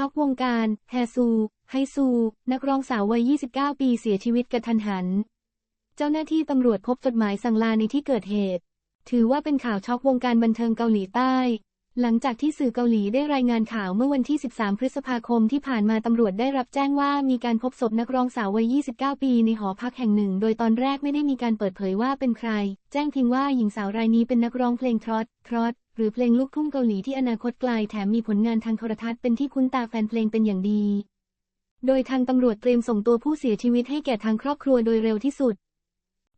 ช็อกวงการ แฮซู ไฮซู นักร้องสาววัย 29 ปีเสียชีวิตกระทันหัน เจ้าหน้าที่ตำรวจพบจดหมายสั่งลาในที่เกิดเหตุ ถือว่าเป็นข่าวช็อกวงการบันเทิงเกาหลีใต้ หลังจากที่สื่อเกาหลีได้รายงานข่าวเมื่อวันที่ 13 พฤษภาคมที่ผ่านมาตำรวจได้รับแจ้งว่ามีการพบศพนักร้องสาววัย 29 ปีในหอพักแห่งหนึ่ง โดยตอนแรกไม่ได้มีการเปิดเผยว่าเป็นใคร แจ้งเพียงว่าหญิงสาวรายนี้เป็นนักร้องเพลงทรอตทรอต หรือเพลงลูกทุ่งเกาหลีที่อนาคตไกลแถมมีผลงานทางโทรทัศน์เป็นที่คุ้นตาแฟนเพลงเป็นอย่างดี โดยทางตำรวจเตรียมส่งตัวผู้เสียชีวิตให้แก่ทางครอบครัวโดยเร็วที่สุด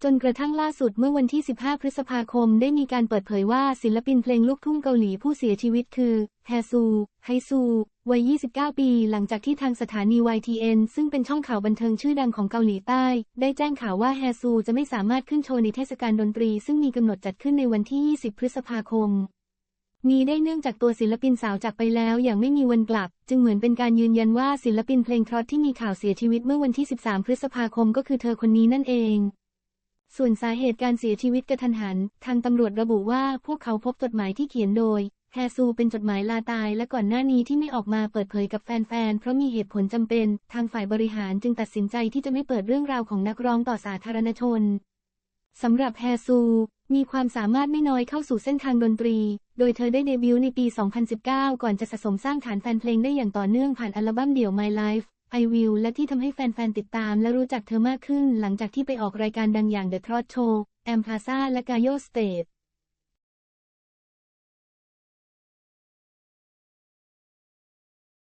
จนกระทั่งล่าสุดเมื่อวันที่ 15 พฤษภาคมได้มีการเปิดเผยว่าศิลปินเพลงลูกทุ่งเกาหลีผู้เสียชีวิตคือแฮซู ไฮซู วัย 29 ปี หลังจากที่ทางสถานี YTN ซึ่งเป็นช่องข่าวบันเทิงชื่อดังของเกาหลีใต้ ได้แจ้งข่าวว่าแฮซูจะไม่สามารถขึ้นโชว์ในเทศกาลดนตรี ซึ่งมีกำหนดจัดขึ้นในวันที่ 20 พฤษภาคม มีได้เนื่องจากตัวศิลปินสาวจากไปแล้วอย่างไม่มีวันกลับ จึงเหมือนเป็นการยืนยันว่าศิลปินเพลงทรอตที่มีข่าวเสียชีวิตเมื่อวันที่ 13 พฤษภาคมก็คือเธอคนนี้นั่นเอง ส่วนสาเหตุการเสียชีวิตกระทันหัน ทางตำรวจระบุว่าพวกเขาพบจดหมายที่เขียนโดยแฮซูเป็นจดหมายลาตายและก่อนหน้านี้ที่ไม่ออกมาเปิดเผยกับแฟนๆ เพราะมีเหตุผลจำเป็น ทางฝ่ายบริหารจึงตัดสินใจที่จะไม่เปิดเรื่องราวของนักร้องต่อสาธารณชนสำหรับแฮซู มีความสามารถไม่น้อยเข้าสู่เส้นทางดนตรี โดยเธอได้เดบิวต์ในปี 2019 ก่อนจะสะสมสร้างฐานแฟนเพลงได้อย่างต่อเนื่องผ่านอัลบั้มเดี่ยว My Life I Will และที่ทำให้แฟนๆ ติดตามและรู้จักเธอมากขึ้นหลังจากที่ไปออกรายการดังอย่าง The Trot Show Am Plaza และ Gayo State